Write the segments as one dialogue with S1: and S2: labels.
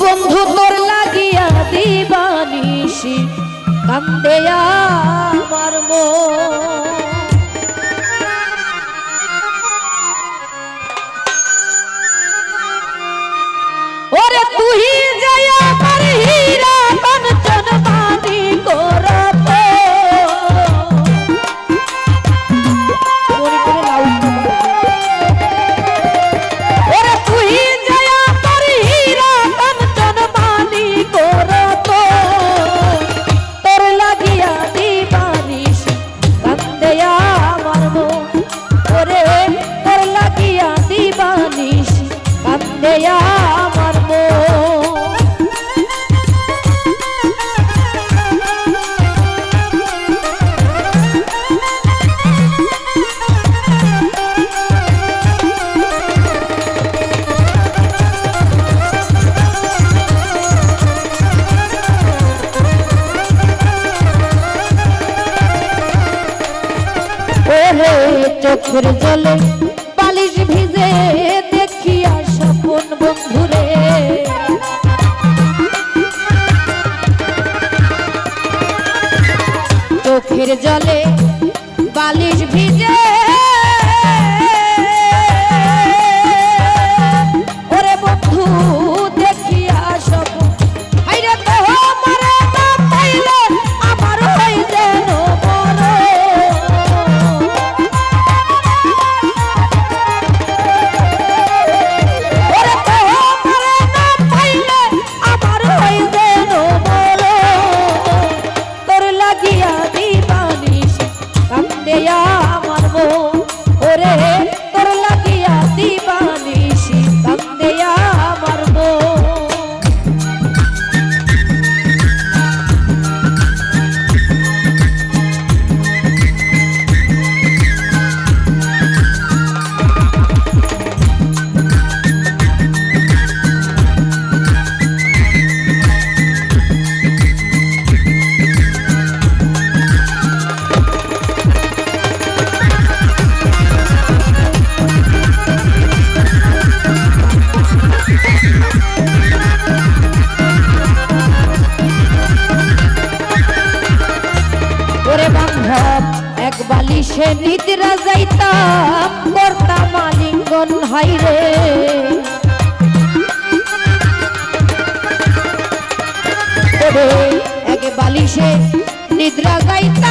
S1: জীবন কান্দে আমার চোখের জলে বালিশ ভিজে বন্ধুরে। চোখের জলে বালিশ ভিজে মন হয় রে। এক বালিশে নিদ্রা গাইতা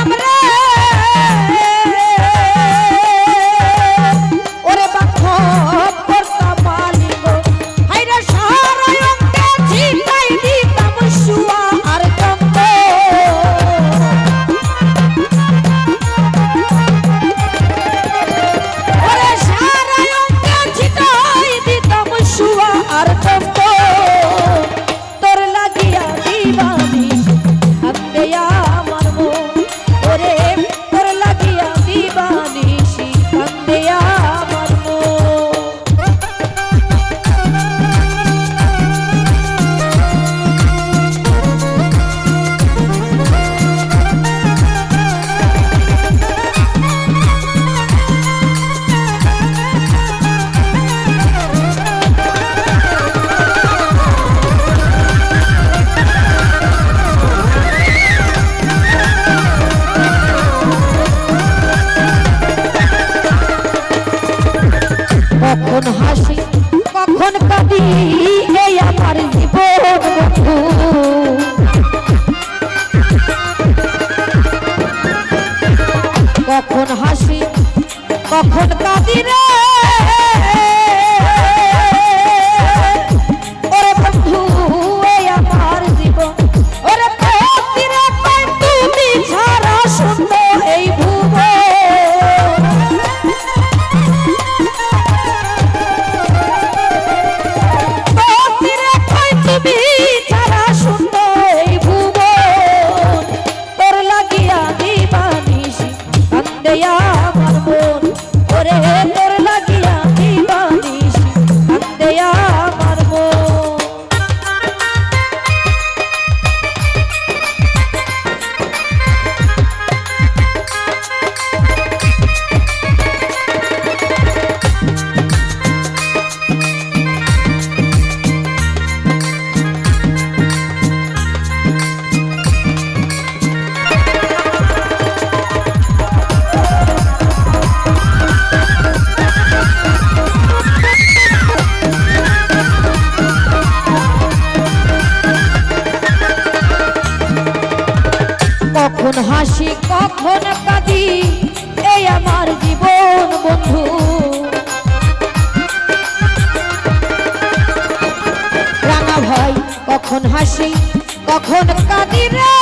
S1: ভালোবাসি কখন কাঁদি এই আমার জীবন বন্ধু? কখন হাসি কখন কাঁদি রে? কখন হাসি, কখন কাঁদি এই আমার জীবন বন্ধু। রাঙা ভাই, কখন হাসি, কখন কাঁদি রে?